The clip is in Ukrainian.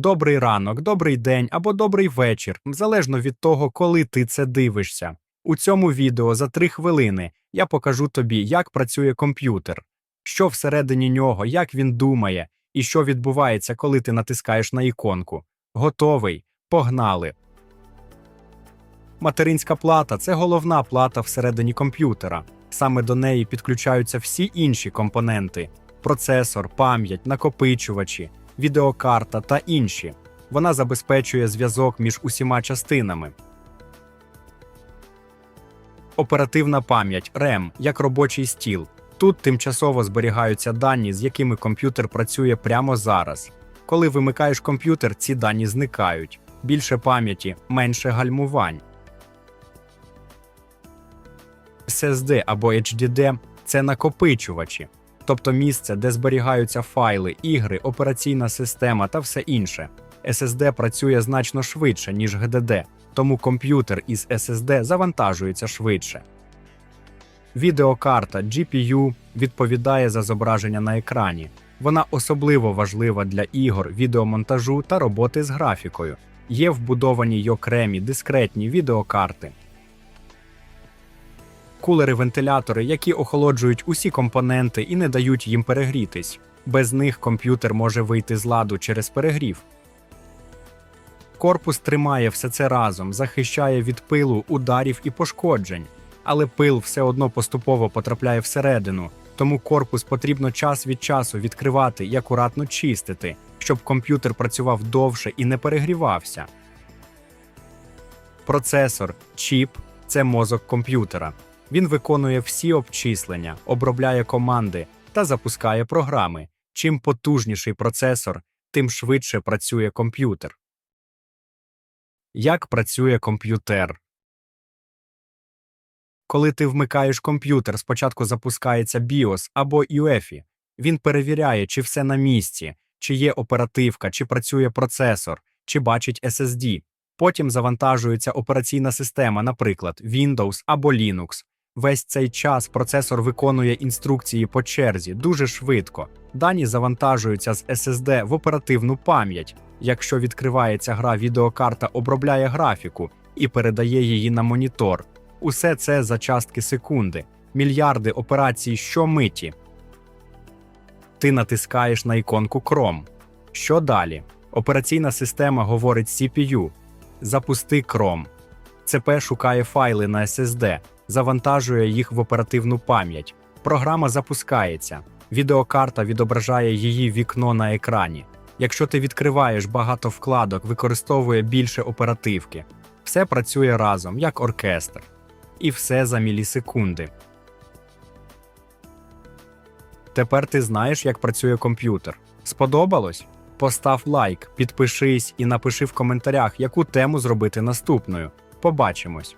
добрий ранок, добрий день або добрий вечір, залежно від того, коли ти це дивишся. У цьому відео за 3 хвилини я покажу тобі, як працює комп'ютер, що всередині нього, як він думає, і що відбувається, коли ти натискаєш на іконку. Готовий? Погнали! Материнська плата це головна плата всередині комп'ютера. Саме до неї підключаються всі інші компоненти: процесор, пам'ять, накопичувачі, відеокарта та інші. Вона забезпечує зв'язок між усіма частинами. Оперативна пам'ять RAM як робочий стіл. Тут тимчасово зберігаються дані, з якими комп'ютер працює прямо зараз. Коли вимикаєш комп'ютер, ці дані зникають. Більше пам'яті, менше гальмувань. SSD або HDD – це накопичувачі, тобто місце, де зберігаються файли, ігри, операційна система та все інше. SSD працює значно швидше, ніж GDD, тому комп'ютер із SSD завантажується швидше. Відеокарта GPU відповідає за зображення на екрані. Вона особливо важлива для ігор, відеомонтажу та роботи з графікою. Є вбудовані й окремі дискретні відеокарти. Кулери-вентилятори, які охолоджують усі компоненти і не дають їм перегрітись. Без них комп'ютер може вийти з ладу через перегрів. Корпус тримає все це разом, захищає від пилу, ударів і пошкоджень. Але пил все одно поступово потрапляє всередину, тому корпус потрібно час від часу відкривати і акуратно чистити, щоб комп'ютер працював довше і не перегрівався. Процесор, чіп це мозок комп'ютера. Він виконує всі обчислення, обробляє команди та запускає програми. Чим потужніший процесор, тим швидше працює комп'ютер. Як працює комп'ютер? Коли ти вмикаєш комп'ютер, спочатку запускається BIOS або UEFI. Він перевіряє, чи все на місці, чи є оперативка, чи працює процесор, чи бачить SSD. Потім завантажується операційна система, наприклад, Windows або Linux. Весь цей час процесор виконує інструкції по черзі дуже швидко. Дані завантажуються з SSD в оперативну пам'ять. Якщо відкривається гра, відеокарта обробляє графіку і передає її на монітор. Усе це за частки секунди, мільярди операцій щомиті. Ти натискаєш на іконку Chrome. Що далі? Операційна система говорить CPU. Запусти Chrome. ЦП шукає файли на SSD, завантажує їх в оперативну пам'ять. Програма запускається. Відеокарта відображає її вікно на екрані. Якщо ти відкриваєш багато вкладок, використовує більше оперативки. Все працює разом, як оркестр. І все за мілісекунди. Тепер ти знаєш, як працює комп'ютер. Сподобалось? Постав лайк, підпишись і напиши в коментарях, яку тему зробити наступною. Побачимось!